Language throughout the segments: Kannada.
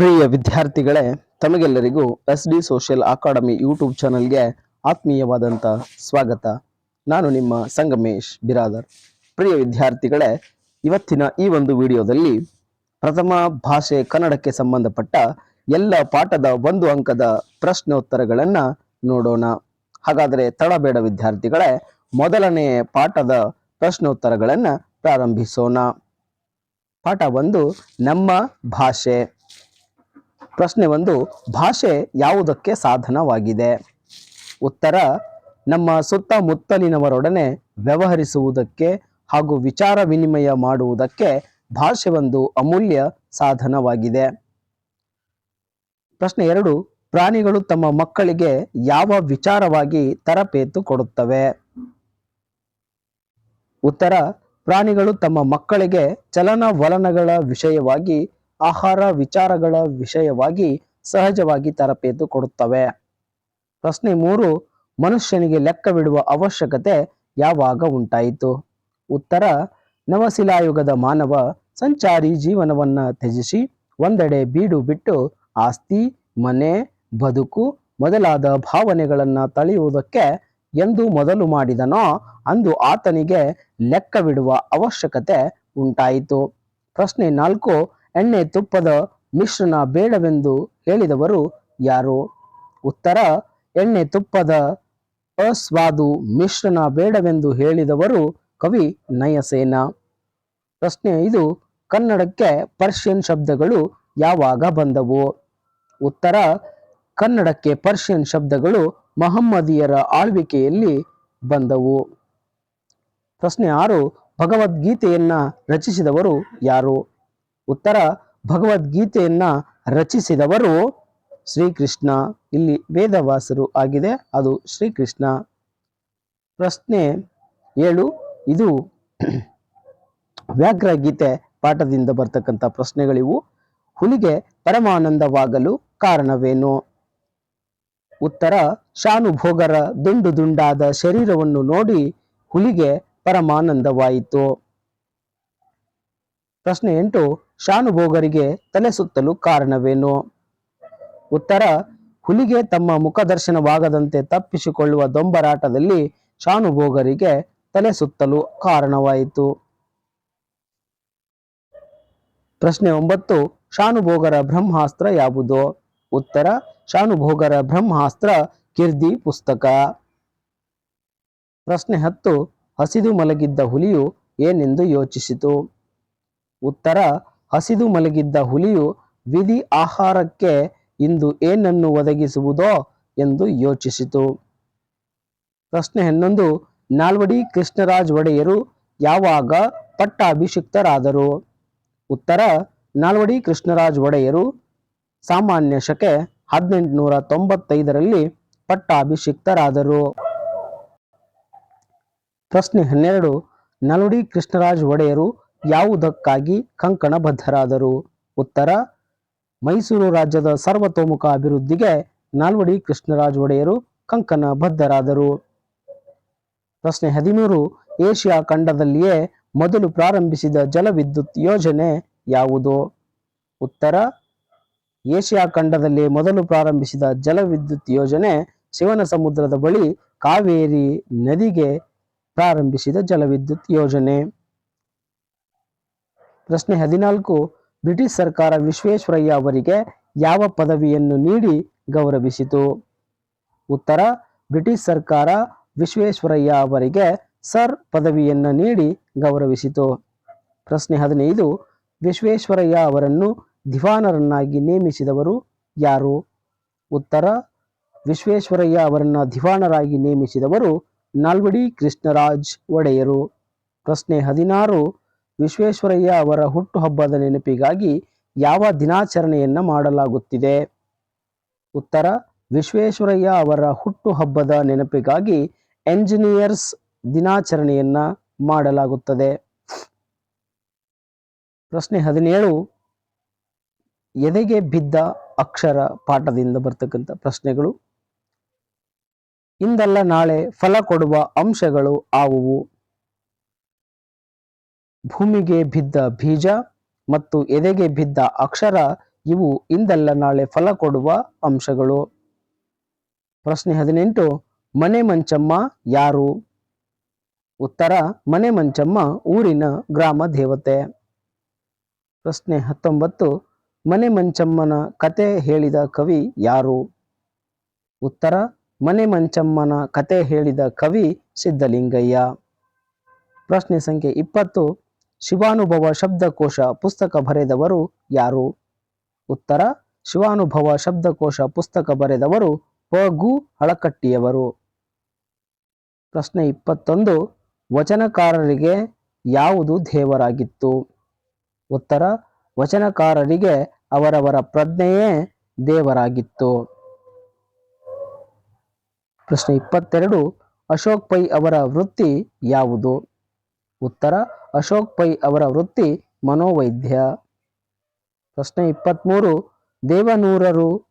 ಪ್ರಿಯ ವಿದ್ಯಾರ್ಥಿಗಳೇ, ತಮಗೆಲ್ಲರಿಗೂ S D social academy YouTube ಚಾನಲ್ಗೆ ಆತ್ಮೀಯವಾದಂಥ ಸ್ವಾಗತ. ನಾನು ನಿಮ್ಮ ಸಂಗಮೇಶ್ ಬಿರಾದರ್. ಪ್ರಿಯ ವಿದ್ಯಾರ್ಥಿಗಳೇ, ಇವತ್ತಿನ ಈ ಒಂದು ವಿಡಿಯೋದಲ್ಲಿ ಪ್ರಥಮ ಭಾಷೆ ಕನ್ನಡಕ್ಕೆ ಸಂಬಂಧಪಟ್ಟ ಎಲ್ಲ ಪಾಠದ ಒಂದು ಅಂಕದ ಪ್ರಶ್ನೋತ್ತರಗಳನ್ನು ನೋಡೋಣ. ಹಾಗಾದರೆ ತಡಬೇಡ ವಿದ್ಯಾರ್ಥಿಗಳೇ, ಮೊದಲನೇ ಪಾಠದ ಪ್ರಶ್ನೋತ್ತರಗಳನ್ನು ಪ್ರಾರಂಭಿಸೋಣ. ಪಾಠ ಒಂದು, ನಮ್ಮ ಭಾಷೆ. ಪ್ರಶ್ನೆ ಒಂದು, ಭಾಷೆ ಯಾವುದಕ್ಕೆ ಸಾಧನವಾಗಿದೆ? ಉತ್ತರ, ನಮ್ಮ ಸುತ್ತಮುತ್ತಲಿನವರೊಡನೆ ವ್ಯವಹರಿಸುವುದಕ್ಕೆ ಹಾಗೂ ವಿಚಾರ ವಿನಿಮಯ ಮಾಡುವುದಕ್ಕೆ ಭಾಷೆ ಒಂದು ಅಮೂಲ್ಯ ಸಾಧನವಾಗಿದೆ. ಪ್ರಶ್ನೆ ಎರಡು, ಪ್ರಾಣಿಗಳು ತಮ್ಮ ಮಕ್ಕಳಿಗೆ ಯಾವ ವಿಚಾರವಾಗಿ ತರಬೇತು ಕೊಡುತ್ತವೆ? ಉತ್ತರ, ಪ್ರಾಣಿಗಳು ತಮ್ಮ ಮಕ್ಕಳಿಗೆ ಚಲನವಲನಗಳ ವಿಷಯವಾಗಿ ಆಹಾರ ವಿಚಾರಗಳ ವಿಷಯವಾಗಿ ಸಹಜವಾಗಿ ತರಬೇತು ಕೊಡುತ್ತವೆ. ಪ್ರಶ್ನೆ ಮೂರು, ಮನುಷ್ಯನಿಗೆ ಲೆಕ್ಕವಿಡುವ ಅವಶ್ಯಕತೆ ಯಾವಾಗ ಉಂಟಾಯಿತು? ಉತ್ತರ, ನವಶಿಲಾಯುಗದ ಮಾನವ ಸಂಚಾರಿ ಜೀವನವನ್ನ ತ್ಯಜಿಸಿ ಒಂದೆಡೆ ಬೀಡು ಬಿಟ್ಟು ಆಸ್ತಿ, ಮನೆ, ಬದುಕು ಮೊದಲಾದ ಭಾವನೆಗಳನ್ನ ತಳೆಯುವುದಕ್ಕೆ ಎಂದು ಮೊದಲು ಮಾಡಿದನೋ ಅಂದು ಆತನಿಗೆ ಲೆಕ್ಕವಿಡುವ ಅವಶ್ಯಕತೆ ಉಂಟಾಯಿತು. ಪ್ರಶ್ನೆ ನಾಲ್ಕು ಎಣ್ಣೆ ತುಪ್ಪದ ಮಿಶ್ರಣ ಬೇಡವೆಂದು ಹೇಳಿದವರು ಯಾರು? ಉತ್ತರ, ಎಣ್ಣೆ ತುಪ್ಪದ ಅಸ್ವಾದು ಮಿಶ್ರಣ ಬೇಡವೆಂದು ಹೇಳಿದವರು ಕವಿ ನಯಸೇನ. ಪ್ರಶ್ನೆ ಇದು, ಕನ್ನಡಕ್ಕೆ ಪರ್ಷಿಯನ್ ಶಬ್ದಗಳು ಯಾವಾಗ ಬಂದವು? ಉತ್ತರ, ಕನ್ನಡಕ್ಕೆ ಪರ್ಷಿಯನ್ ಶಬ್ದಗಳು ಮಹಮ್ಮದಿಯರ ಆಳ್ವಿಕೆಯಲ್ಲಿ ಬಂದವು. ಪ್ರಶ್ನೆ ಆರು, ಭಗವದ್ಗೀತೆಯನ್ನ ರಚಿಸಿದವರು ಯಾರು? ಉತ್ತರ ಭಗವದ್ಗೀತೆಯನ್ನ ರಚಿಸಿದವರು ಶ್ರೀಕೃಷ್ಣ. ಇಲ್ಲಿ ವೇದವಾಸರು ಆಗಿದೆ, ಅದು ಶ್ರೀಕೃಷ್ಣ. ಪ್ರಶ್ನೆ ಏಳು, ಇದು ವ್ಯಾಘ್ರ ಗೀತೆ ಪಾಠದಿಂದ ಬರ್ತಕ್ಕಂಥ ಪ್ರಶ್ನೆಗಳಿವು. ಹುಲಿಗೆ ಪರಮಾನಂದವಾಗಲು ಕಾರಣವೇನು? ಉತ್ತರ, ಶಾನುಭೋಗರ ದುಂಡು ದುಂಡಾದ ಶರೀರವನ್ನು ನೋಡಿ ಹುಲಿಗೆ ಪರಮಾನಂದವಾಯಿತು. ಪ್ರಶ್ನೆ ಎಂಟು, ಶಾನುಭೋಗರಿಗೆ ತಲೆ ಸುತ್ತಲು ಕಾರಣವೇನು? ಉತ್ತರ, ಹುಲಿಗೆ ತಮ್ಮ ಮುಖದರ್ಶನವಾಗದಂತೆ ತಪ್ಪಿಸಿಕೊಳ್ಳುವ ದೊಂಬರಾಟದಲ್ಲಿ ಶಾನುಭೋಗರಿಗೆ ತಲೆ ಸುತ್ತಲು ಕಾರಣವಾಯಿತು. ಪ್ರಶ್ನೆ ಒಂಬತ್ತು, ಶಾನುಭೋಗರ ಬ್ರಹ್ಮಾಸ್ತ್ರ ಯಾವುದು? ಉತ್ತರ, ಶಾನುಭೋಗರ ಬ್ರಹ್ಮಾಸ್ತ್ರ ಕಿರ್ದಿ ಪುಸ್ತಕ. ಪ್ರಶ್ನೆ ಹತ್ತು, ಹಸಿದು ಮಲಗಿದ್ದ ಹುಲಿಯು ಏನೆಂದು ಯೋಚಿಸಿತು? ಉತ್ತರ, ಹಸಿದು ಮಲಗಿದ್ದ ಹುಲಿಯು ವಿಧಿ ಆಹಾರಕ್ಕೆ ಇಂದು ಏನನ್ನು ಒದಗಿಸುವುದೋ ಎಂದು ಯೋಚಿಸಿತು. ಪ್ರಶ್ನೆ ಹನ್ನೊಂದು, ನಾಲ್ವಡಿ ಕೃಷ್ಣರಾಜ್ ಒಡೆಯರು ಯಾವಾಗ ಪಟ್ಟಾಭಿಷಿಕ್ತರಾದರು? ಉತ್ತರ, ನಾಲ್ವಡಿ ಕೃಷ್ಣರಾಜ್ ಒಡೆಯರು ಸಾಮಾನ್ಯ ಶಕೆ ಹದಿನೆಂಟುನೂರ ತೊಂಬತ್ತೈದರಲ್ಲಿ ಪಟ್ಟಾಭಿಷಿಕ್ತರಾದರು. ಪ್ರಶ್ನೆ ಹನ್ನೆರಡು, ನಾಲ್ವಡಿ ಕೃಷ್ಣರಾಜ್ ಒಡೆಯರು ಯಾವುದಕ್ಕಾಗಿ ಕಂಕಣಬದ್ಧರಾದರು ಉತ್ತರ, ಮೈಸೂರು ರಾಜ್ಯದ ಸರ್ವತೋಮುಖ ಅಭಿವೃದ್ಧಿಗೆ ನಾಲ್ವಡಿ ಕೃಷ್ಣರಾಜ್ ಒಡೆಯರು ಕಂಕಣ ಬದ್ಧರಾದರು. ಪ್ರಶ್ನೆ ಹದಿಮೂರು, ಏಷ್ಯಾ ಖಂಡದಲ್ಲಿಯೇ ಮೊದಲು ಪ್ರಾರಂಭಿಸಿದ ಜಲವಿದ್ಯುತ್ ಯೋಜನೆ ಯಾವುದು? ಉತ್ತರ, ಏಷ್ಯಾ ಖಂಡದಲ್ಲಿ ಮೊದಲು ಪ್ರಾರಂಭಿಸಿದ ಜಲವಿದ್ಯುತ್ ಯೋಜನೆ ಶಿವನ ಸಮುದ್ರದ ಬಳಿ ಕಾವೇರಿ ನದಿಗೆ ಪ್ರಾರಂಭಿಸಿದ ಜಲವಿದ್ಯುತ್ ಯೋಜನೆ. ಪ್ರಶ್ನೆ ಹದಿನಾಲ್ಕು, ಬ್ರಿಟಿಷ್ ಸರ್ಕಾರ ವಿಶ್ವೇಶ್ವರಯ್ಯ ಅವರಿಗೆ ಯಾವ ಪದವಿಯನ್ನು ನೀಡಿ ಗೌರವಿಸಿತು? ಉತ್ತರ, ಬ್ರಿಟಿಷ್ ಸರ್ಕಾರ ವಿಶ್ವೇಶ್ವರಯ್ಯ ಅವರಿಗೆ ಸರ್ ಪದವಿಯನ್ನು ನೀಡಿ ಗೌರವಿಸಿತು. ಪ್ರಶ್ನೆ ಹದಿನೈದು, ವಿಶ್ವೇಶ್ವರಯ್ಯ ಅವರನ್ನು ದಿವಾನರನ್ನಾಗಿ ನೇಮಿಸಿದವರು ಯಾರು? ಉತ್ತರ, ವಿಶ್ವೇಶ್ವರಯ್ಯ ಅವರನ್ನು ದಿವಾನರಾಗಿ ನೇಮಿಸಿದವರು ನಾಲ್ವಡಿ ಕೃಷ್ಣರಾಜ್ ಒಡೆಯರು. ಪ್ರಶ್ನೆ ಹದಿನಾರು ವಿಶ್ವೇಶ್ವರಯ್ಯ ಅವರ ಹುಟ್ಟುಹಬ್ಬದ ನೆನಪಿಗಾಗಿ ಯಾವ ದಿನಾಚರಣೆಯನ್ನು ಮಾಡಲಾಗುತ್ತಿದೆ? ಉತ್ತರ, ವಿಶ್ವೇಶ್ವರಯ್ಯ ಅವರ ಹುಟ್ಟುಹಬ್ಬದ ನೆನಪಿಗಾಗಿ ಎಂಜಿನಿಯರ್ಸ್ ದಿನಾಚರಣೆಯನ್ನ ಮಾಡಲಾಗುತ್ತದೆ. ಪ್ರಶ್ನೆ ಹದಿನೇಳು, ಎದೆಗೆ ಬಿದ್ದ ಅಕ್ಷರ ಪಾಠದಿಂದ ಬರ್ತಕ್ಕಂಥ ಪ್ರಶ್ನೆಗಳು. ಇಂದಲ್ಲ ನಾಳೆ ಫಲ ಕೊಡುವ ಅಂಶಗಳು ಆವುವು. ಭೂಮಿಗೆ ಬಿದ್ದ ಬೀಜ ಮತ್ತು ಎದೆಗೆ ಬಿದ್ದ ಅಕ್ಷರ ಇವು ಇಂದಲ್ಲ ನಾಳೆ ಫಲ ಕೊಡುವ ಅಂಶಗಳು. ಪ್ರಶ್ನೆ ಹದಿನೆಂಟು, ಮನೆ ಮಂಚಮ್ಮ ಯಾರು? ಉತ್ತರ, ಮನೆ ಮಂಚಮ್ಮ ಊರಿನ ಗ್ರಾಮ ದೇವತೆ. ಪ್ರಶ್ನೆ ಹತ್ತೊಂಬತ್ತು, ಮನೆ ಮಂಚಮ್ಮನ ಕತೆ ಹೇಳಿದ ಕವಿ ಯಾರು? ಉತ್ತರ, ಮನೆ ಮಂಚಮ್ಮನ ಕತೆ ಹೇಳಿದ ಕವಿ ಸಿದ್ಧಲಿಂಗಯ್ಯ. ಪ್ರಶ್ನೆ ಸಂಖ್ಯೆ ಇಪ್ಪತ್ತು ಶಿವಾನುಭವ ಶಬ್ದಕೋಶ ಪುಸ್ತಕ ಬರೆದವರು ಯಾರು? ಉತ್ತರ, ಶಿವಾನುಭವ ಶಬ್ದಕೋಶ ಪುಸ್ತಕ ಬರೆದವರು ಪ ಗು ಹಳಕಟ್ಟಿಯವರು ಪ್ರಶ್ನೆ ಇಪ್ಪತ್ತೊಂದು, ವಚನಕಾರರಿಗೆ ಯಾವುದು ದೇವರಾಗಿತ್ತು? ಉತ್ತರ, ವಚನಕಾರರಿಗೆ ಅವರವರ ಪ್ರಜ್ಞೆಯೇ ದೇವರಾಗಿತ್ತು. ಪ್ರಶ್ನೆ ಇಪ್ಪತ್ತೆರಡು, ಅಶೋಕ್ ಪೈ ಅವರ ವೃತ್ತಿ ಯಾವುದು? ಉತ್ತರ ಅಶೋಕ್ ಪೈ ಅವರ ವೃತ್ತಿ ಮನೋವೈದ್ಯ. ಪ್ರಶ್ನೆ ಇಪ್ಪತ್ತ್ಮೂರು ದೇವನೂರರು,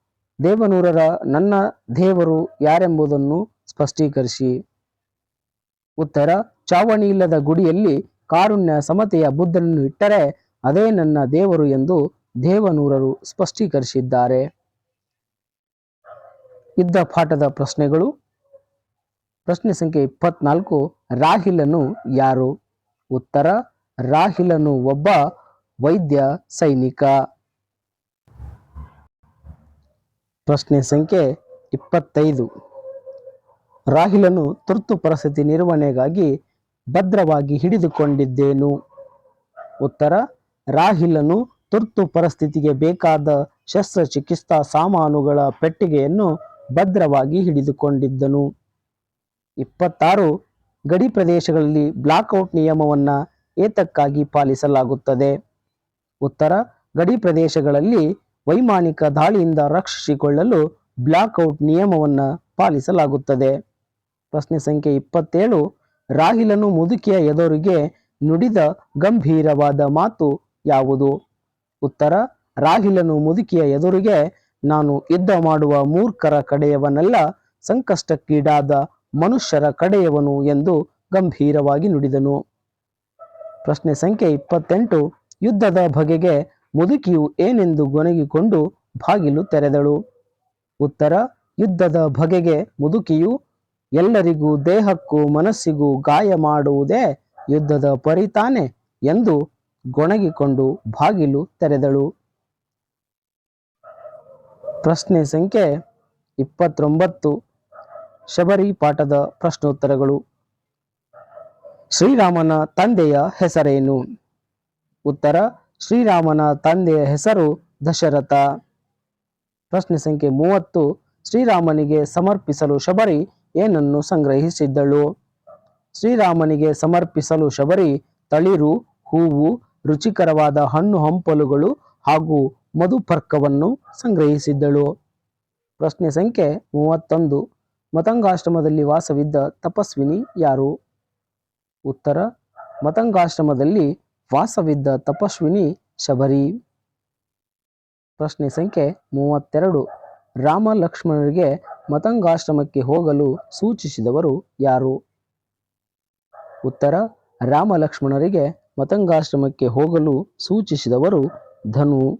ದೇವನೂರರ ನನ್ನ ದೇವರು ಯಾರೆಂಬುದನ್ನು ಸ್ಪಷ್ಟೀಕರಿಸಿ. ಉತ್ತರ ಚಾವಣಿ ಇಲ್ಲದ ಗುಡಿಯಲ್ಲಿ ಕಾರುಣ್ಯ ಸಮತೆಯ ಬುದ್ಧನನ್ನು ಇಟ್ಟರೆ ಅದೇ ನನ್ನ ದೇವರು ಎಂದು ದೇವನೂರರು ಸ್ಪಷ್ಟೀಕರಿಸಿದ್ದಾರೆ. ಇದ್ದ ಪಾಠದ ಪ್ರಶ್ನೆಗಳು. ಪ್ರಶ್ನೆ ಸಂಖ್ಯೆ ಇಪ್ಪತ್ನಾಲ್ಕು ರಾಹಿಲನು ಯಾರು? ಉತ್ತರ, ರಾಹಿಲನು ಒಬ್ಬ ವೈದ್ಯ ಸೈನಿಕ. ಪ್ರಶ್ನೆ ಸಂಖ್ಯೆ ಇಪ್ಪತ್ತೈದು. ರಾಹಿಲನು ತುರ್ತು ಪರಿಸ್ಥಿತಿ ನಿರ್ವಹಣೆಗಾಗಿ ಭದ್ರವಾಗಿ ಹಿಡಿದುಕೊಂಡಿದ್ದೇನು? ಉತ್ತರ, ರಾಹಿಲನು ತುರ್ತು ಪರಿಸ್ಥಿತಿಗೆ ಬೇಕಾದ ಶಸ್ತ್ರಚಿಕಿತ್ಸಾ ಸಾಮಾನುಗಳ ಪೆಟ್ಟಿಗೆಯನ್ನು ಭದ್ರವಾಗಿ ಹಿಡಿದುಕೊಂಡಿದ್ದನು. ಇಪ್ಪತ್ತಾರು ಗಡಿ ಪ್ರದೇಶಗಳಲ್ಲಿ ಬ್ಲಾಕ್ಔಟ್ ನಿಯಮವನ್ನು ಏತಕ್ಕಾಗಿ ಪಾಲಿಸಲಾಗುತ್ತದೆ? ಉತ್ತರ, ಗಡಿ ಪ್ರದೇಶಗಳಲ್ಲಿ ವೈಮಾನಿಕ ದಾಳಿಯಿಂದ ರಕ್ಷಿಸಿಕೊಳ್ಳಲು ಬ್ಲಾಕ್ಔಟ್ ನಿಯಮವನ್ನು ಪಾಲಿಸಲಾಗುತ್ತದೆ. ಪ್ರಶ್ನೆ ಸಂಖ್ಯೆ ಇಪ್ಪತ್ತೇಳು, ರಾಹಿಲನು ಮುದುಕಿಯ ಎದುರಿಗೆ ನುಡಿದ ಗಂಭೀರವಾದ ಮಾತು ಯಾವುದು? ಉತ್ತರ, ರಾಹಿಲನು ಮುದುಕಿಯ ಎದುರಿಗೆ, ನಾನು ಯುದ್ಧ ಮಾಡುವ ಮೂರ್ಖರ ಕಡೆಯವನಲ್ಲ, ಸಂಕಷ್ಟಕ್ಕೀಡಾದ ಮನುಷ್ಯರ ಕಡೆಯವನು ಎಂದು ಗಂಭೀರವಾಗಿ ನುಡಿದನು. ಪ್ರಶ್ನೆ ಸಂಖ್ಯೆ ಇಪ್ಪತ್ತೆಂಟು, ಯುದ್ಧದ ಬಗೆಗೆ ಮುದುಕಿಯು ಏನೆಂದು ಗೊಣಗಿಕೊಂಡು ಬಾಗಿಲು ತೆರೆದಳು. ಉತ್ತರ, ಯುದ್ಧದ ಬಗೆಗೆ ಮುದುಕಿಯು ಎಲ್ಲರಿಗೂ ದೇಹಕ್ಕೂ ಮನಸ್ಸಿಗೂ ಗಾಯ ಮಾಡುವುದೇ ಯುದ್ಧದ ಪರಿತಾನೆ ಎಂದು ಗೊಣಗಿಕೊಂಡು ಬಾಗಿಲು ತೆರೆದಳು. ಪ್ರಶ್ನೆ ಸಂಖ್ಯೆ ಇಪ್ಪತ್ತೊಂಬತ್ತು ಶಬರಿ ಪಾಠದ ಪ್ರಶ್ನೋತ್ತರಗಳು. ಶ್ರೀರಾಮನ ತಂದೆಯ ಹೆಸರೇನು? ಉತ್ತರ, ಶ್ರೀರಾಮನ ತಂದೆಯ ಹೆಸರು ದಶರಥ. ಪ್ರಶ್ನೆ ಸಂಖ್ಯೆ ಮೂವತ್ತು, ಶ್ರೀರಾಮನಿಗೆ ಸಮರ್ಪಿಸಲು ಶಬರಿ ಏನನ್ನು ಸಂಗ್ರಹಿಸಿದ್ದಳು? ಶ್ರೀರಾಮನಿಗೆ ಸಮರ್ಪಿಸಲು ಶಬರಿ ತಳಿರು, ಹೂವು, ರುಚಿಕರವಾದ ಹಣ್ಣು ಹಂಪಲುಗಳು ಹಾಗೂ ಮಧುಪರ್ಕವನ್ನು ಸಂಗ್ರಹಿಸಿದ್ದಳು. ಪ್ರಶ್ನೆ ಸಂಖ್ಯೆ ಮೂವತ್ತೊಂದು ಮತಂಗಾಶ್ರಮದಲ್ಲಿ ವಾಸವಿದ್ದ ತಪಸ್ವಿನಿ ಯಾರು? ಉತ್ತರ, ಮತಂಗಾಶ್ರಮದಲ್ಲಿ ವಾಸವಿದ್ದ ತಪಸ್ವಿನಿ ಶಬರಿ. ಪ್ರಶ್ನೆ ಸಂಖ್ಯೆ ಮೂವತ್ತೆರಡು. ರಾಮ ಲಕ್ಷ್ಮಣರಿಗೆ ಮತಂಗಾಶ್ರಮಕ್ಕೆ ಹೋಗಲು ಸೂಚಿಸಿದವರು ಯಾರು? ಉತ್ತರ ರಾಮ ಲಕ್ಷ್ಮಣರಿಗೆ ಮತಂಗಾಶ್ರಮಕ್ಕೆ ಹೋಗಲು ಸೂಚಿಸಿದವರು ಧನು.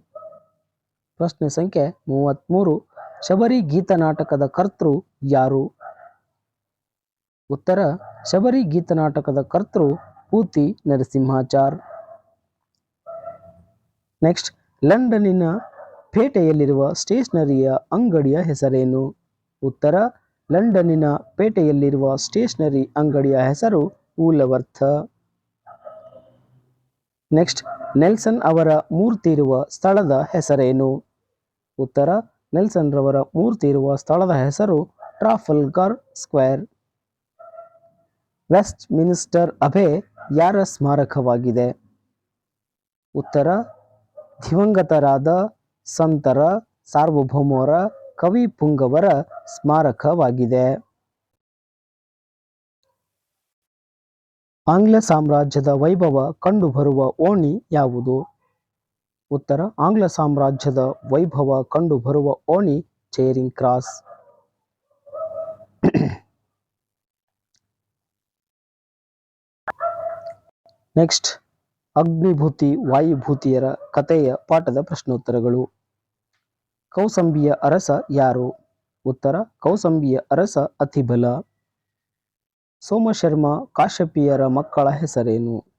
ಪ್ರಶ್ನೆ ಸಂಖ್ಯೆ ಮೂವತ್ತ್ಮೂರು. ಶಬರಿ ಗೀತನಾಟಕದ ಕರ್ತೃ ಯಾರು? ಉತ್ತರ, ಶಬರಿ ಗೀತನಾಟಕದ ಕರ್ತೃ ಪೂತಿ ನರಸಿಂಹಾಚಾರ್. ನೆಕ್ಸ್ಟ್ ಲಂಡನ್ನಿನ ಪೇಟೆಯಲ್ಲಿರುವ ಸ್ಟೇಷನರಿಯ ಅಂಗಡಿಯ ಹೆಸರೇನು? ಉತ್ತರ ಲಂಡನ್ನಿನ ಪೇಟೆಯಲ್ಲಿರುವ ಸ್ಟೇಷನರಿ ಅಂಗಡಿಯ ಹೆಸರು ಊಲವರ್ಥ. ನೆಕ್ಸ್ಟ್, ನೆಲ್ಸನ್ ಅವರ ಮೂರ್ತಿ ಇರುವ ಸ್ಥಳದ ಹೆಸರೇನು? ಉತ್ತರ ನೆಲ್ಸನ್ ರವರ ಮೂರ್ತಿ ಇರುವ ಸ್ಥಳದ ಹೆಸರು ಟ್ರಾಫಲ್ಗರ್ ಸ್ಕ್ವೇರ್. ವೆಸ್ಟ್ ಮಿನಿಸ್ಟರ್ ಅಭೆ ಯಾರ ಸ್ಮಾರಕವಾಗಿದೆ? ಉತ್ತರ, ದಿವಂಗತರಾದ ಸಂತರ ಸಾರ್ವಭೌಮರ ಕವಿ ಪುಂಗವರ ಸ್ಮಾರಕವಾಗಿದೆ. ಆಂಗ್ಲ ಸಾಮ್ರಾಜ್ಯದ ವೈಭವ ಕಂಡುಬರುವ ಓಣಿ ಯಾವುದು? ಉತ್ತರ, ಆಂಗ್ಲ ಸಾಮ್ರಾಜ್ಯದ ವೈಭವ ಕಂಡುಬರುವ ಓಣಿ ಚೇರಿಂಗ್ ಕ್ರಾಸ್. ನೆಕ್ಸ್ಟ್, ಅಗ್ನಿಭೂತಿ, ವಾಯುಭೂತಿಯರ ಕಥೆಯ ಪಾಠದ ಪ್ರಶ್ನೋತ್ತರಗಳು. ಕೌಸಂಬಿಯ ಅರಸ ಯಾರು? ಉತ್ತರ, ಕೌಸಂಬಿಯ ಅರಸ ಅತಿಬಲ. ಸೋಮಶರ್ಮ ಕಾಶಪಿಯರ ಮಕ್ಕಳ ಹೆಸರೇನು?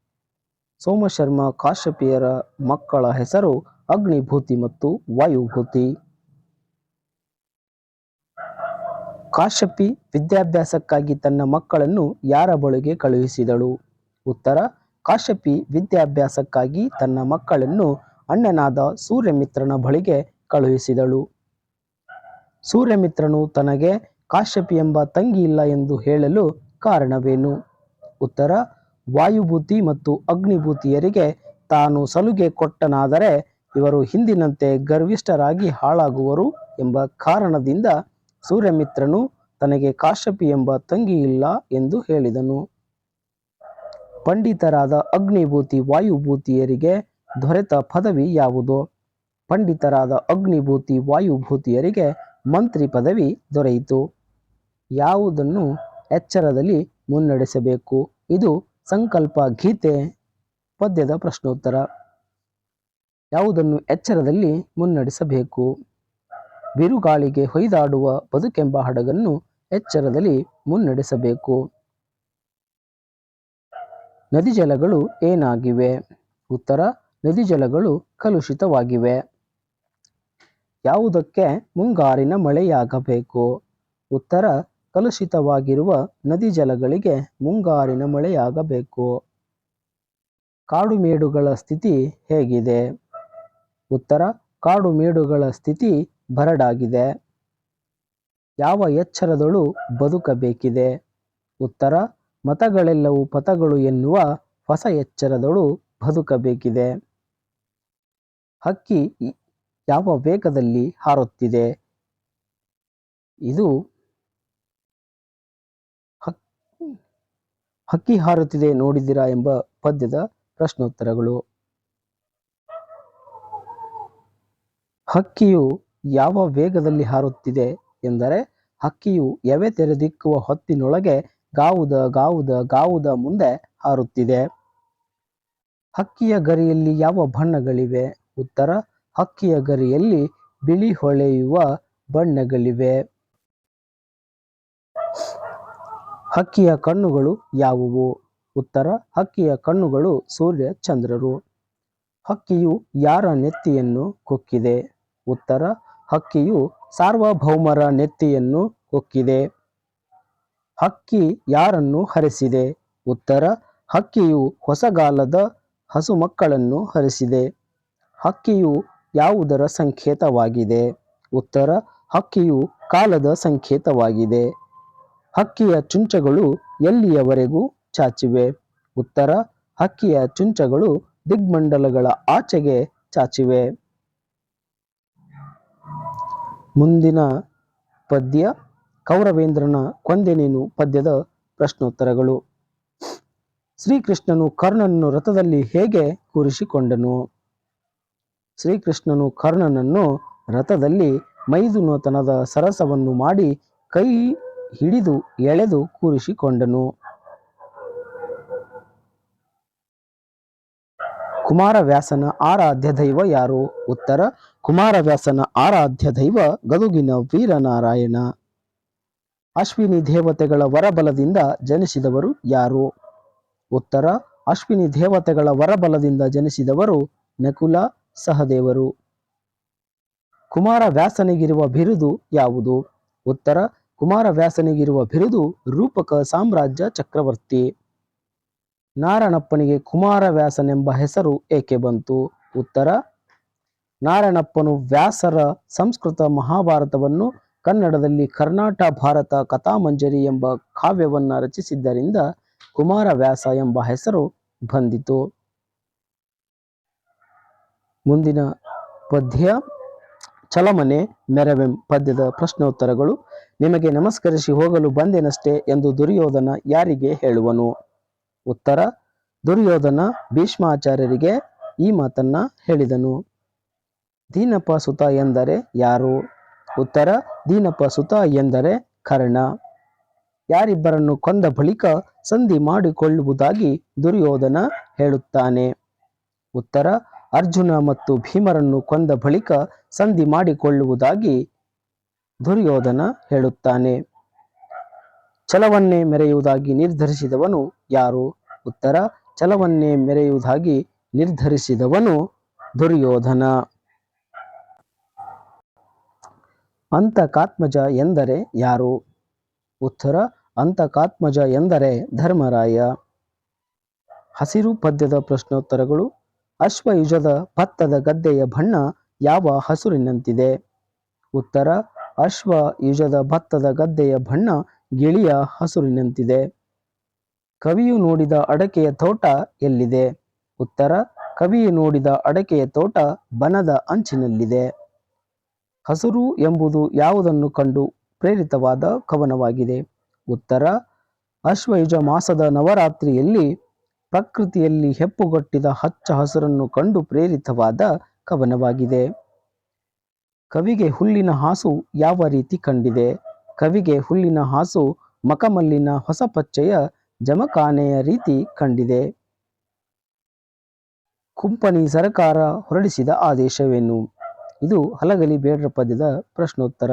ಸೋಮಶರ್ಮ, ಕಾಶ್ಯಪಿಯರ ಮಕ್ಕಳ ಹೆಸರು ಅಗ್ನಿಭೂತಿ ಮತ್ತು ವಾಯುಭೂತಿ. ಕಾಶ್ಯಪಿ ವಿದ್ಯಾಭ್ಯಾಸಕ್ಕಾಗಿ ತನ್ನ ಮಕ್ಕಳನ್ನು ಯಾರ ಬಳಿಗೆ ಕಳುಹಿಸಿದಳು? ಉತ್ತರ, ಕಾಶ್ಯಪಿ ವಿದ್ಯಾಭ್ಯಾಸಕ್ಕಾಗಿ ತನ್ನ ಮಕ್ಕಳನ್ನು ಅಣ್ಣನಾದ ಸೂರ್ಯಮಿತ್ರನ ಬಳಿಗೆ ಕಳುಹಿಸಿದಳು. ಸೂರ್ಯಮಿತ್ರನು ತನಗೆ ಕಾಶ್ಯಪಿ ಎಂಬ ತಂಗಿ ಇಲ್ಲ ಎಂದು ಹೇಳಲು ಕಾರಣವೇನು? ಉತ್ತರ ವಾಯುಭೂತಿ ಮತ್ತು ಅಗ್ನಿಭೂತಿಯರಿಗೆ ತಾನು ಸಲುಗೆ ಕೊಟ್ಟನಾದರೆ ಇವರು ಹಿಂದಿನಂತೆ ಗರ್ವಿಷ್ಠರಾಗಿ ಹಾಳಾಗುವರು ಎಂಬ ಕಾರಣದಿಂದ ಸೂರ್ಯಮಿತ್ರನು ತನಗೆ ಕಾಶ್ಯಪಿ ಎಂಬ ತಂಗಿ ಇಲ್ಲ ಎಂದು ಹೇಳಿದನು. ಪಂಡಿತರಾದ ಅಗ್ನಿಭೂತಿ ವಾಯುಭೂತಿಯರಿಗೆ ದೊರೆತ ಪದವಿ ಯಾವುದು? ಪಂಡಿತರಾದ ಅಗ್ನಿಭೂತಿ ವಾಯುಭೂತಿಯರಿಗೆ ಮಂತ್ರಿ ಪದವಿ ದೊರೆಯಿತು. ಯಾವುದನ್ನು ಎಚ್ಚರದಲ್ಲಿ ಮುನ್ನಡೆಸಬೇಕು? ಇದು ಸಂಕಲ್ಪ ಗೀತೆ ಪದ್ಯದ ಪ್ರಶ್ನೋತ್ತರ. ಯಾವುದನ್ನು ಎಚ್ಚರದಲ್ಲಿ ಮುನ್ನಡೆಸಬೇಕು? ಬಿರುಗಾಳಿಗೆ ಹೊಯ್ದಾಡುವ ಬದುಕೆಂಬ ಹಡಗನ್ನು ಎಚ್ಚರದಲ್ಲಿ ಮುನ್ನಡೆಸಬೇಕು. ನದಿ ಜಲಗಳು ಏನಾಗಿವೆ? ಉತ್ತರ, ನದಿಜಲಗಳು ಕಲುಷಿತವಾಗಿವೆ. ಯಾವುದಕ್ಕೆ ಮುಂಗಾರಿನ ಮಳೆಯಾಗಬೇಕು? ಉತ್ತರ ಕಲುಷಿತವಾಗಿರುವ ನದಿ ಜಲಗಳಿಗೆ ಮುಂಗಾರಿನ ಮಳೆಯಾಗಬೇಕು. ಕಾಡುಮೇಡುಗಳ ಸ್ಥಿತಿ ಹೇಗಿದೆ? ಉತ್ತರ, ಕಾಡುಮೇಡುಗಳ ಸ್ಥಿತಿ ಬರಡಾಗಿದೆ. ಯಾವ ಎಚ್ಚರದಳು ಬದುಕಬೇಕಿದೆ. ಉತ್ತರ, ಮತಗಳೆಲ್ಲವೂ ಪಥಗಳು ಎನ್ನುವ ಹೊಸ ಎಚ್ಚರದಳು ಬದುಕಬೇಕಿದೆ. ಹಕ್ಕಿ ಯಾವ ವೇಗದಲ್ಲಿ ಹಾರುತ್ತಿದೆ? ಇದು ಹಕ್ಕಿ ಹಾರುತ್ತಿದೆ ನೋಡಿದಿರಾ ಎಂಬ ಪದ್ಯದ ಪ್ರಶ್ನೋತ್ತರಗಳು. ಹಕ್ಕಿಯು ಯಾವ ವೇಗದಲ್ಲಿ ಹಾರುತ್ತಿದೆ ಎಂದರೆ ಹಕ್ಕಿಯು ಎವೆ ತೆರೆದಿಕ್ಕುವ ಹೊತ್ತಿನೊಳಗೆ ಗಾವುದ ಗಾವುದ ಗಾವುದ ಮುಂದೆ ಹಾರುತ್ತಿದೆ. ಹಕ್ಕಿಯ ಗರಿಯಲ್ಲಿ ಯಾವ ಬಣ್ಣಗಳಿವೆ? ಉತ್ತರ, ಹಕ್ಕಿಯ ಗರಿಯಲ್ಲಿ ಬಿಳಿ ಹೊಳೆಯುವ ಬಣ್ಣಗಳಿವೆ. ಹಕ್ಕಿಯ ಕಣ್ಣುಗಳು ಯಾವುವು? ಉತ್ತರ, ಹಕ್ಕಿಯ ಕಣ್ಣುಗಳು ಸೂರ್ಯ ಚಂದ್ರರು. ಹಕ್ಕಿಯು ಯಾರ ನೆತ್ತಿಯನ್ನು ಕೊಕ್ಕಿದೆ? ಉತ್ತರ, ಹಕ್ಕಿಯು ಸಾರ್ವಭೌಮರ ನೆತ್ತಿಯನ್ನು ಕೊಕ್ಕಿದೆ. ಹಕ್ಕಿ ಯಾರನ್ನು ಹರಿಸಿದೆ? ಉತ್ತರ, ಹಕ್ಕಿಯು ಹೊಸಗಾಲದ ಹಸು ಮಕ್ಕಳನ್ನು ಹರಿಸಿದೆ. ಹಕ್ಕಿಯು ಯಾವುದರ ಸಂಕೇತವಾಗಿದೆ? ಉತ್ತರ, ಹಕ್ಕಿಯು ಕಾಲದ ಸಂಕೇತವಾಗಿದೆ. ಹಕ್ಕಿಯ ಚುಂಚಗಳು ಎಲ್ಲಿಯವರೆಗೂ ಚಾಚಿವೆ? ಉತ್ತರ, ಹಕ್ಕಿಯ ಚುಂಚಗಳು ದಿಗ್ಮಂಡಲಗಳ ಆಚೆಗೆ ಚಾಚಿವೆ. ಮುಂದಿನ ಪದ್ಯ, ಕೌರವೇಂದ್ರನ ಕೊಂದೆನೇನು ಪದ್ಯದ ಪ್ರಶ್ನೋತ್ತರಗಳು. ಶ್ರೀಕೃಷ್ಣನು ಕರ್ಣನನ್ನು ರಥದಲ್ಲಿ ಹೇಗೆ ಕೂರಿಸಿಕೊಂಡನು? ಶ್ರೀಕೃಷ್ಣನು ಕರ್ಣನನ್ನು ರಥದಲ್ಲಿ ಮೈದುನತನದ ಸರಸವನ್ನು ಮಾಡಿ ಕೈ ಹಿಡಿದು ಎಳೆದು ಕೂರಿಸಿಕೊಂಡನು. ಕುಮಾರವ್ಯಾಸನ ಆರಾಧ್ಯ ದೈವ ಯಾರು? ಉತ್ತರ, ಕುಮಾರವ್ಯಾಸನ ಆರಾಧ್ಯ ದೈವ ಗದುಗಿನ ವೀರನಾರಾಯಣ. ಅಶ್ವಿನಿ ದೇವತೆಗಳ ವರಬಲದಿಂದ ಜನಿಸಿದವರು ಯಾರು? ಉತ್ತರ, ಅಶ್ವಿನಿ ದೇವತೆಗಳ ವರಬಲದಿಂದ ಜನಿಸಿದವರು ನಕುಲ ಸಹದೇವರು. ಕುಮಾರವ್ಯಾಸನಿಗಿರುವ ಬಿರುದು ಯಾವುದು? ಉತ್ತರ ಕುಮಾರವ್ಯಾಸನಿಗಿರುವ ಬಿರುದು ರೂಪಕ ಸಾಮ್ರಾಜ್ಯ ಚಕ್ರವರ್ತಿ. ನಾರಣಪ್ಪನಿಗೆ ಕುಮಾರವ್ಯಾಸನೆಂಬ ಹೆಸರು ಏಕೆ ಬಂತು? ಉತ್ತರ, ನಾರಣಪ್ಪನು ವ್ಯಾಸರ ಸಂಸ್ಕೃತ ಮಹಾಭಾರತವನ್ನು ಕನ್ನಡದಲ್ಲಿ ಕರ್ನಾಟ ಭಾರತ ಕಥಾಮಂಜರಿ ಎಂಬ ಕಾವ್ಯವನ್ನ ರಚಿಸಿದ್ದರಿಂದ ಕುಮಾರವ್ಯಾಸ ಎಂಬ ಹೆಸರು ಬಂದಿತು. ಮುಂದಿನ ಪದ್ಯ, ಚಲಮನೆ ಮೆರವೆಂ ಪದ್ಯದ ಪ್ರಶ್ನೋತ್ತರಗಳು. ನಿಮಗೆ ನಮಸ್ಕರಿಸಿ ಹೋಗಲು ಬಂದೆನಷ್ಟೇ ಎಂದು ದುರ್ಯೋಧನ ಯಾರಿಗೆ ಹೇಳುವನು? ಉತ್ತರ, ದುರ್ಯೋಧನ ಭೀಷ್ಮಾಚಾರ್ಯರಿಗೆ ಈ ಮಾತನ್ನ ಹೇಳಿದನು. ದೀನಪ್ಪ ಸುತ ಎಂದರೆ ಯಾರು? ಉತ್ತರ ದೀನಪ್ಪ ಸುತ ಎಂದರೆ ಕರ್ಣ. ಯಾರಿಬ್ಬರನ್ನು ಕೊಂದ ಬಳಿಕ ಸಂಧಿ ಮಾಡಿಕೊಳ್ಳುವುದಾಗಿ ದುರ್ಯೋಧನ ಹೇಳುತ್ತಾನೆ. ಉತ್ತರ, ಅರ್ಜುನ ಮತ್ತು ಭೀಮರನ್ನು ಕೊಂದ ಬಳಿಕ ಸಂಧಿ ಮಾಡಿಕೊಳ್ಳುವುದಾಗಿ ದುರ್ಯೋಧನ ಹೇಳುತ್ತಾನೆ, ಛಲವನ್ನೇ ಮೆರೆಯುವುದಾಗಿ ನಿರ್ಧರಿಸಿದವನು ಯಾರು? ಉತ್ತರ, ಛಲವನ್ನೇ ಮೆರೆಯುವುದಾಗಿ ನಿರ್ಧರಿಸಿದವನು ದುರ್ಯೋಧನ. ಅಂತಕಾತ್ಮಜ ಎಂದರೆ ಯಾರು? ಉತ್ತರ, ಅಂತಕಾತ್ಮಜ ಎಂದರೆ ಧರ್ಮರಾಯ. ಹಸಿರು ಪದ್ಯದ ಪ್ರಶ್ನೋತ್ತರಗಳು, ಅಶ್ವಯುಜದ ಭತ್ತದ ಗದ್ದೆಯ ಬಣ್ಣ ಯಾವ ಹಸುರಿನಂತಿದೆ? ಉತ್ತರ ಅಶ್ವ ಯುಜದ ಭತ್ತದ ಗದ್ದೆಯ ಬಣ್ಣ ಗಿಳಿಯ ಹಸುರಿನಂತಿದೆ. ಕವಿಯು ನೋಡಿದ ಅಡಕೆಯ ತೋಟ ಎಲ್ಲಿದೆ? ಉತ್ತರ, ಕವಿಯು ನೋಡಿದ ಅಡಕೆಯ ತೋಟ ಬನದ ಅಂಚಿನಲ್ಲಿದೆ. ಹಸುರು ಎಂಬುದು ಯಾವುದನ್ನು ಕಂಡು ಪ್ರೇರಿತವಾದ ಕವನವಾಗಿದೆ? ಉತ್ತರ ಅಶ್ವಯುಜ ಮಾಸದ ನವರಾತ್ರಿಯಲ್ಲಿ ಪ್ರಕೃತಿಯಲ್ಲಿ ಹೆಪ್ಪುಗಟ್ಟಿದ ಹಚ್ಚ ಹಸುರನ್ನು ಕಂಡು ಪ್ರೇರಿತವಾದ ಕವನವಾಗಿದೆ. ಕವಿಗೆ ಹುಲ್ಲಿನ ಹಾಸು ಯಾವ ರೀತಿ ಕಂಡಿದೆ? ಕವಿಗೆ ಹುಲ್ಲಿನ ಹಾಸು ಮಕಮಲ್ಲಿನ ಹೊಸ ಪಚ್ಚೆಯ ಜಮಖಾನೆಯ ರೀತಿ ಕಂಡಿದೆ. ಕುಂಪನಿ ಸರಕಾರ ಹೊರಡಿಸಿದ ಆದೇಶವೇನು? ಇದು ಹಲಗಲಿ ಬೇಡರ ಪದ್ಯದ ಪ್ರಶ್ನೋತ್ತರ.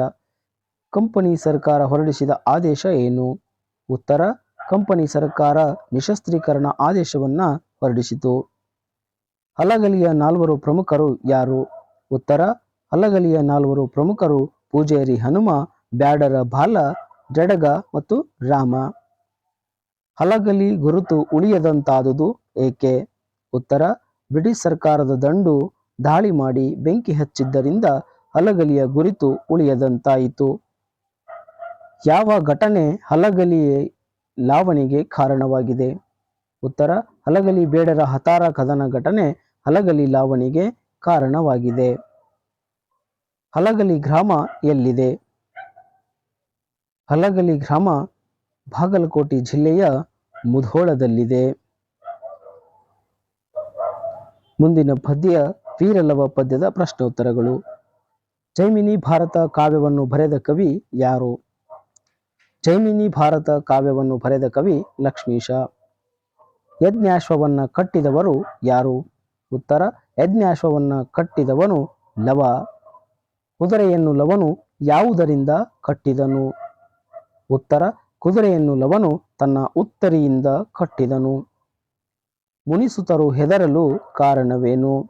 ಕಂಪನಿ ಸರ್ಕಾರ ಹೊರಡಿಸಿದ ಆದೇಶ ಏನು? ಉತ್ತರ, ಕಂಪನಿ ಸರ್ಕಾರ ನಿಶಸ್ತ್ರೀಕರಣ ಆದೇಶವನ್ನ ಹೊರಡಿಸಿತು. ಹಲಗಲಿಯ ನಾಲ್ವರು ಪ್ರಮುಖರು ಯಾರು? ಉತ್ತರ ಹಲಗಲಿಯ ನಾಲ್ವರು ಪ್ರಮುಖರು ಪೂಜೇರಿ ಹನುಮ, ಬ್ಯಾಡರ ಬಾಲ, ಜಡಗ ಮತ್ತು ರಾಮ. ಹಲಗಲಿ ಗುರುತು ಉಳಿಯದಂತಾದುದು ಏಕೆ? ಉತ್ತರ, ಬ್ರಿಟಿಷ್ ಸರ್ಕಾರದ ದಂಡು ದಾಳಿ ಮಾಡಿ ಬೆಂಕಿ ಹಚ್ಚಿದ್ದರಿಂದ ಹಲಗಲಿಯ ಗುರುತು ಉಳಿಯದಂತಾಯಿತು. ಯಾವ ಘಟನೆ ಹಲಗಲಿಯೇ ಲಾವಣಿಗೆ ಕಾರಣವಾಗಿದೆ? ಉತ್ತರ, ಹಲಗಲಿ ಬೇಡರ ಹತಾರ ಕದನ ಘಟನೆ ಹಲಗಲಿ ಲಾವಣಿಗೆ ಕಾರಣವಾಗಿದೆ. ಹಲಗಲಿ ಗ್ರಾಮ ಎಲ್ಲಿದೆ? ಹಲಗಲಿ ಗ್ರಾಮ ಬಾಗಲಕೋಟೆ ಜಿಲ್ಲೆಯ ಮುಧೋಳದಲ್ಲಿದೆ. ಮುಂದಿನ ಪದ್ಯ ವೀರಲವ ಪದ್ಯದ ಪ್ರಶ್ನೋತ್ತರಗಳು. ಜೈಮಿನಿ ಭಾರತ ಕಾವ್ಯವನ್ನು ಬರೆದ ಕವಿ ಯಾರು? ಜೈಮಿನಿ ಭಾರತ ಕಾವ್ಯವನ್ನು ಬರೆದ ಕವಿ ಲಕ್ಷ್ಮೀಶ. ಯಜ್ಞಾಶ್ವವನ್ನ ಕಟ್ಟಿದವರು ಯಾರು? ಉತ್ತರ, ಯಜ್ಞಾಶ್ವವನ್ನ ಕಟ್ಟಿದವನು ಲವ. ಕುದುರೆಯನ್ನು ಲವನು ಯಾವುದರಿಂದ ಕಟ್ಟಿದನು? ಉತ್ತರ, ಕುದುರೆಯನ್ನು ಲವನು ತನ್ನ ಉತ್ತರಿಯಿಂದ ಕಟ್ಟಿದನು. ಮುನಿಸುತರು ಹೆದರಲು ಕಾರಣವೇನು?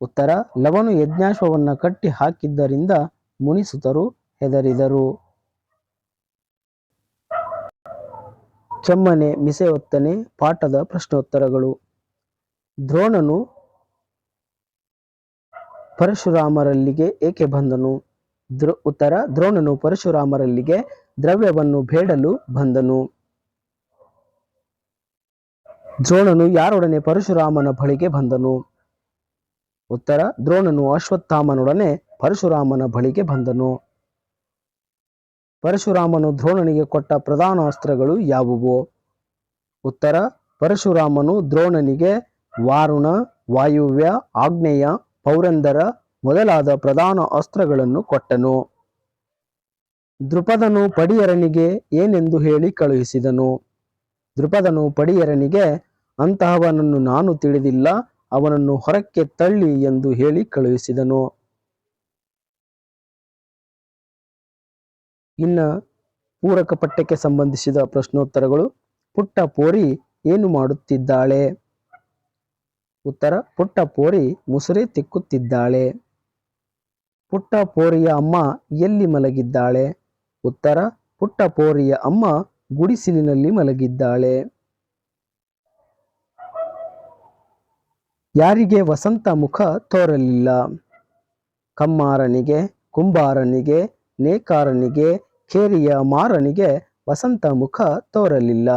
ಉತ್ತರ, ಲವನು ಯಜ್ಞಾಶ್ವವನ್ನು ಕಟ್ಟಿ ಹಾಕಿದ್ದರಿಂದ ಮುನಿಸುತರು ಹೆದರಿದರು. ಚಮ್ಮನೆ ಮಿಸೆ ಒತ್ತನೆ ಪಾಠದ ಪ್ರಶ್ನೋತ್ತರಗಳು. ದ್ರೋಣನು ಪರಶುರಾಮರಲ್ಲಿಗೆ ಏಕೆ ಬಂದನು? ದ್ರೋ, ಉತ್ತರ, ದ್ರೋಣನು ಪರಶುರಾಮರಲ್ಲಿಗೆ ದ್ರವ್ಯವನ್ನು ಬೇಡಲು ಬಂದನು. ದ್ರೋಣನು ಯಾರೊಡನೆ ಪರಶುರಾಮನ ಬಳಿಗೆ ಬಂದನು? ಉತ್ತರ, ದ್ರೋಣನು ಅಶ್ವತ್ಥಾಮನೊಡನೆ ಪರಶುರಾಮನ ಬಳಿಗೆ ಬಂದನು. ಪರಶುರಾಮನು ದ್ರೋಣನಿಗೆ ಕೊಟ್ಟ ಪ್ರಧಾನ ಅಸ್ತ್ರಗಳು ಯಾವುವು? ಉತ್ತರ, ಪರಶುರಾಮನು ದ್ರೋಣನಿಗೆ ವಾರುಣ, ವಾಯುವ್ಯ ಆಗ್ನೇಯ ಪೌರಂದರ ಮೊದಲಾದ ಪ್ರಧಾನ ಅಸ್ತ್ರಗಳನ್ನು ಕೊಟ್ಟನು. ದೃಪದನು ಪಡಿಯರನಿಗೆ ಏನೆಂದು ಹೇಳಿ ಕಳುಹಿಸಿದನು. ದೃಪದನು ಪಡಿಯರನಿಗೆ, ಅಂತಹವನನ್ನು ನಾನು ತಿಳಿದಿಲ್ಲ, ಅವನನ್ನು ಹೊರಕ್ಕೆ ತಳ್ಳಿ ಎಂದು ಹೇಳಿ ಕಳುಹಿಸಿದನು. ಇನ್ನ ಪೂರಕ ಪಠ್ಯಕ್ಕೆ ಸಂಬಂಧಿಸಿದ ಪ್ರಶ್ನೋತ್ತರಗಳು ಪುಟ್ಟ ಪೋರಿ ಏನು ಮಾಡುತ್ತಿದ್ದಾಳೆ? ಉತ್ತರ, ಪುಟ್ಟ ಪೋರಿ ಮುಸುರೆ ತಿಕ್ಕುತ್ತಿದ್ದಾಳೆ. ಪುಟ್ಟ ಪೋರಿಯ ಅಮ್ಮ ಎಲ್ಲಿ ಮಲಗಿದ್ದಾಳೆ? ಉತ್ತರ, ಪುಟ್ಟ ಪೋರಿಯ ಅಮ್ಮ ಗುಡಿಸಿಲಿನಲ್ಲಿ ಮಲಗಿದ್ದಾಳೆ. ಯಾರಿಗೆ ವಸಂತ ಮುಖ ತೋರಲಿಲ್ಲ? ಕಮ್ಮಾರನಿಗೆ, ಕುಂಬಾರನಿಗೆ, ನೇಕಾರನಿಗೆ ಕೇರಿಯ ಮಾರನಿಗೆ ವಸಂತ ಮುಖ ತೋರಲಿಲ್ಲ.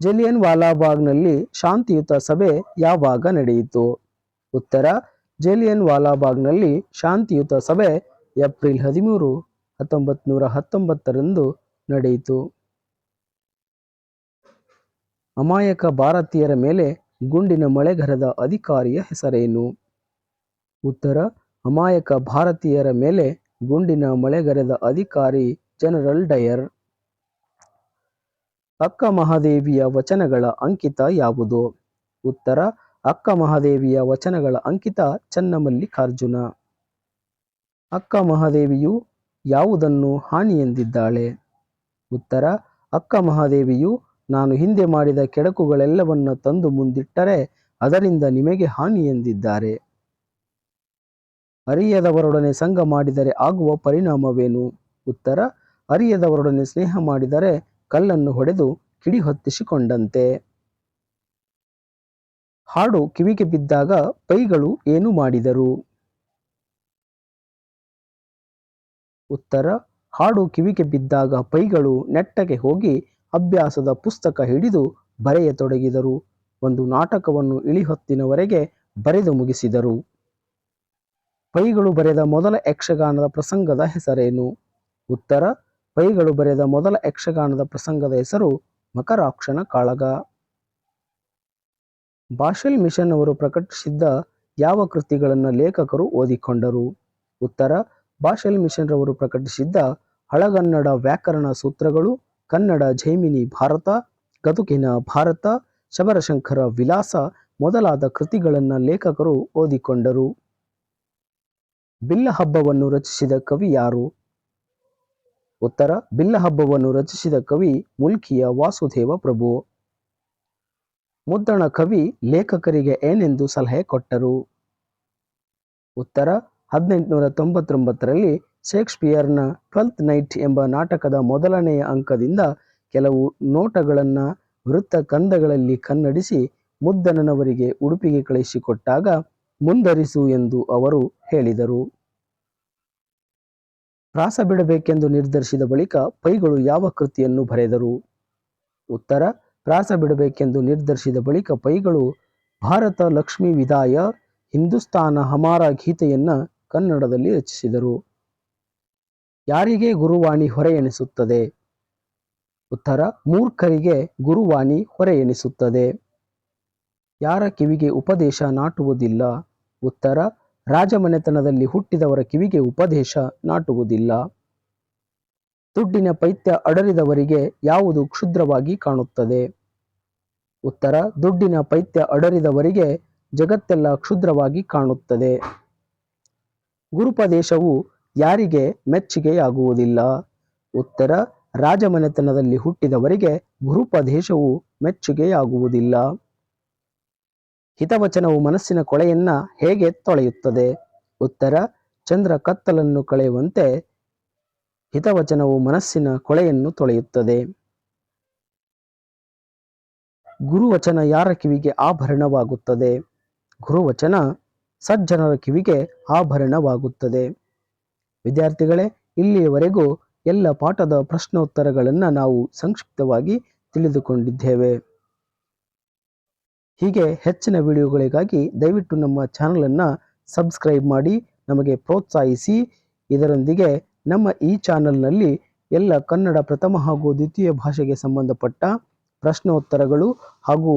ಜಲಿಯನ್ ವಾಲಾಬಾಗ್ನಲ್ಲಿ ಶಾಂತಿಯುತ ಸಭೆ ಯಾವಾಗ ನಡೆಯಿತು? ಉತ್ತರ, ಜಲಿಯನ್ ವಾಲಾಬಾಗ್ನಲ್ಲಿ ಶಾಂತಿಯುತ ಸಭೆ ಏಪ್ರಿಲ್ ಹದಿಮೂರು ಹತ್ತೊಂಬತ್ ನೂರ ಹತ್ತೊಂಬತ್ತರಂದು ನಡೆಯಿತು. ಅಮಾಯಕ ಭಾರತೀಯರ ಮೇಲೆ ಗುಂಡಿನ ಮಳೆಗರೆದ ಅಧಿಕಾರಿಯ ಹೆಸರೇನು? ಉತ್ತರ, ಅಮಾಯಕ ಭಾರತೀಯರ ಮೇಲೆ ಗುಂಡಿನ ಮಳೆಗರೆದ ಅಧಿಕಾರಿ ಜನರಲ್ ಡಯರ್ ಅಕ್ಕ ಮಹಾದೇವಿಯ ವಚನಗಳ ಅಂಕಿತ ಯಾವುದು? ಉತ್ತರ ಅಕ್ಕ ಮಹಾದೇವಿಯ ವಚನಗಳ ಅಂಕಿತ ಚನ್ನಮಲ್ಲಿಕಾರ್ಜುನ. ಅಕ್ಕ ಮಹಾದೇವಿಯು ಯಾವುದನ್ನು ಹಾನಿ ಎಂದಿದ್ದಾಳೆ ಉತ್ತರ ಅಕ್ಕ ಮಹಾದೇವಿಯು ನಾನು ಹಿಂದೆ ಮಾಡಿದ ಕೆಡಕುಗಳೆಲ್ಲವನ್ನ ತಂದು ಮುಂದಿಟ್ಟರೆ ಅದರಿಂದ ನಿಮಗೆ ಹಾನಿ ಎಂದಿದ್ದಾರೆ ಅರಿಯದವರೊಡನೆ ಸಂಘ ಮಾಡಿದರೆ ಆಗುವ ಪರಿಣಾಮವೇನು? ಉತ್ತರ, ಅರಿಯದವರೊಡನೆ ಸ್ನೇಹ ಮಾಡಿದರೆ ಕಲ್ಲನ್ನು ಹೊಡೆದು ಕಿಡಿ ಹೊತ್ತಿಸಿಕೊಂಡಂತೆ ಹಾಡು ಕಿವಿಗೆ ಬಿದ್ದಾಗ ಪೈಗಳು ಏನು ಮಾಡಿದರು? ಉತ್ತರ, ಹಾಡು ಕಿವಿಗೆ ಬಿದ್ದಾಗ ಪೈಗಳು ನೆಟ್ಟಗೆ ಹೋಗಿ ಅಭ್ಯಾಸದ ಪುಸ್ತಕ ಹಿಡಿದು ಬರೆಯತೊಡಗಿದರು. ಒಂದು ನಾಟಕವನ್ನು ಇಳಿಹೊತ್ತಿನವರೆಗೆ ಬರೆದು ಮುಗಿಸಿದರು. ಪೈಗಳು ಬರೆದ ಮೊದಲ ಯಕ್ಷಗಾನದ ಪ್ರಸಂಗದ ಹೆಸರೇನು? ಉತ್ತರ ಪೈಗಳು ಬರೆದ ಮೊದಲ ಯಕ್ಷಗಾನದ ಪ್ರಸಂಗದ ಹೆಸರು ಮಕರಾಕ್ಷನ ಕಾಳಗ. ಬಾಷೆಲ್ ಮಿಷನ್ ಅವರು ಪ್ರಕಟಿಸಿದ್ದ ಯಾವ ಕೃತಿಗಳನ್ನು ಲೇಖಕರು ಓದಿಕೊಂಡರು? ಉತ್ತರ, ಬಾಷೆಲ್ ಮಿಷನ್ ರವರು ಪ್ರಕಟಿಸಿದ್ದ ಹಳಗನ್ನಡ ವ್ಯಾಕರಣ ಸೂತ್ರಗಳು ಕನ್ನಡ ಜೈಮಿನಿ ಭಾರತ, ಗದುಕಿನ ಭಾರತ, ಶಬರಶಂಕರ ವಿಲಾಸ ಮೊದಲಾದ ಕೃತಿಗಳನ್ನು ಲೇಖಕರು ಓದಿಕೊಂಡರು. ಬಿಲ್ಲಹಬ್ಬವನ್ನು ರಚಿಸಿದ ಕವಿ ಯಾರು? ಉತ್ತರ ಬಿಲ್ಲಹಬ್ಬವನ್ನು ರಚಿಸಿದ ಕವಿ ಮುಲ್ಕಿಯ ವಾಸುದೇವ ಪ್ರಭು. ಮುದ್ರಣ ಕವಿ ಲೇಖಕರಿಗೆ ಏನೆಂದು ಸಲಹೆ ಕೊಟ್ಟರು? ಉತ್ತರ ಹದಿನೆಂಟುನೂರ ತೊಂಬತ್ತೊಂಬತ್ತರಲ್ಲಿ ಶೇಕ್ಸ್ಪಿಯರ್ನ ಟ್ವೆಲ್ತ್ ನೈಟ್ ಎಂಬ ನಾಟಕದ ಮೊದಲನೆಯ ಅಂಕದಿಂದ ಕೆಲವು ನೋಟಗಳನ್ನು ವೃತ್ತ ಕಂದಗಳಲ್ಲಿ ಕನ್ನಡಿಸಿ ಮುದ್ದನನವರಿಗೆ ಉಡುಪಿಗೆ ಕಳಿಸಿಕೊಟ್ಟಾಗ ಮುಂದರಿಸು ಎಂದು ಅವರು ಹೇಳಿದರು. ಪ್ರಾಸ ಬಿಡಬೇಕೆಂದು ನಿರ್ಧರಿಸಿದ ಬಳಿಕ ಪೈಗಳು ಯಾವ ಕೃತಿಯನ್ನು ಬರೆದರು? ಉತ್ತರ ರಾಸ ಬಿಡಬೇಕೆಂದು ನಿರ್ಧರಿಸಿದ ಬಳಿಕ ಪೈಗಳು ಭಾರತ ಲಕ್ಷ್ಮೀ ವಿದಾಯ, ಹಿಂದೂಸ್ತಾನ ಹಮಾರ ಗೀತೆಯನ್ನ ಕನ್ನಡದಲ್ಲಿ ರಚಿಸಿದರು. ಯಾರಿಗೆ ಗುರುವಾಣಿ ಹೊರೆ ಎನಿಸುತ್ತದೆ ಉತ್ತರ, ಮೂರ್ಖರಿಗೆ ಗುರುವಾಣಿ ಹೊರೆ ಎನಿಸುತ್ತದೆ ಯಾರ ಕಿವಿಗೆ ಉಪದೇಶ ನಾಟುವುದಿಲ್ಲ? ಉತ್ತರ ರಾಜಮನೆತನದಲ್ಲಿ ಹುಟ್ಟಿದವರ ಕಿವಿಗೆ ಉಪದೇಶ ನಾಟುವುದಿಲ್ಲ. ದುಡ್ಡಿನ ಪೈತ್ಯ ಅಡರಿದವರಿಗೆ ಯಾವುದು ಕ್ಷುದ್ರವಾಗಿ ಕಾಣುತ್ತದೆ? ಉತ್ತರ, ದುಡ್ಡಿನ ಪೈತ್ಯ ಅಡರಿದವರಿಗೆ ಜಗತ್ತೆಲ್ಲ ಕ್ಷುದ್ರವಾಗಿ ಕಾಣುತ್ತದೆ. ಗುರುಪದೇಶವು ಯಾರಿಗೆ ಮೆಚ್ಚುಗೆಯಾಗುವುದಿಲ್ಲ? ಉತ್ತರ, ರಾಜಮನೆತನದಲ್ಲಿ ಹುಟ್ಟಿದವರಿಗೆ ಗುರುಪದೇಶವು ಮೆಚ್ಚುಗೆಯಾಗುವುದಿಲ್ಲ. ಹಿತವಚನವು ಮನಸ್ಸಿನ ಕೊಳೆಯನ್ನ ಹೇಗೆ ತೊಳೆಯುತ್ತದೆ? ಉತ್ತರ, ಚಂದ್ರ ಕತ್ತಲನ್ನು ಕಳೆಯುವಂತೆ ಹಿತವಚನವು ಮನಸ್ಸಿನ ಕೊಳೆಯನ್ನು ತೊಳೆಯುತ್ತದೆ. ಗುರುವಚನ ಯಾರ ಕಿವಿಗೆ ಆಭರಣವಾಗುತ್ತದೆ? ಗುರುವಚನ ಸಜ್ಜನರ ಕಿವಿಗೆ ಆಭರಣವಾಗುತ್ತದೆ. ವಿದ್ಯಾರ್ಥಿಗಳೇ, ಇಲ್ಲಿಯವರೆಗೂ ಎಲ್ಲ ಪಾಠದ ಪ್ರಶ್ನೋತ್ತರಗಳನ್ನು ನಾವು ಸಂಕ್ಷಿಪ್ತವಾಗಿ ತಿಳಿದುಕೊಂಡಿದ್ದೇವೆ. ಹೀಗೆ ಹೆಚ್ಚಿನ ವಿಡಿಯೋಗಳಿಗಾಗಿ ದಯವಿಟ್ಟು ನಮ್ಮ ಚಾನಲನ್ನು ಸಬ್ಸ್ಕ್ರೈಬ್ ಮಾಡಿ ನಮಗೆ ಪ್ರೋತ್ಸಾಹಿಸಿ. ಇದರೊಂದಿಗೆ ನಮ್ಮ ಈ ಚಾನಲ್ನಲ್ಲಿ ಎಲ್ಲ ಕನ್ನಡ ಪ್ರಥಮ ಹಾಗೂ ದ್ವಿತೀಯ ಭಾಷೆಗೆ ಸಂಬಂಧಪಟ್ಟ ಪ್ರಶ್ನೋತ್ತರಗಳು ಹಾಗೂ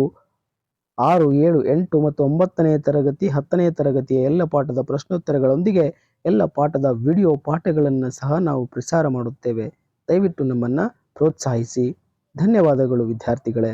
ಆರು, ಏಳು, ಎಂಟು ಮತ್ತು ಒಂಬತ್ತನೇ ತರಗತಿ ಹತ್ತನೆಯ ತರಗತಿಯ ಎಲ್ಲ ಪಾಠದ ಪ್ರಶ್ನೋತ್ತರಗಳೊಂದಿಗೆ ಎಲ್ಲ ಪಾಠದ ವಿಡಿಯೋ ಪಾಠಗಳನ್ನು ಸಹ ನಾವು ಪ್ರಸಾರ ಮಾಡುತ್ತೇವೆ. ದಯವಿಟ್ಟು ನಮ್ಮನ್ನು ಪ್ರೋತ್ಸಾಹಿಸಿ. ಧನ್ಯವಾದಗಳು ವಿದ್ಯಾರ್ಥಿಗಳೇ.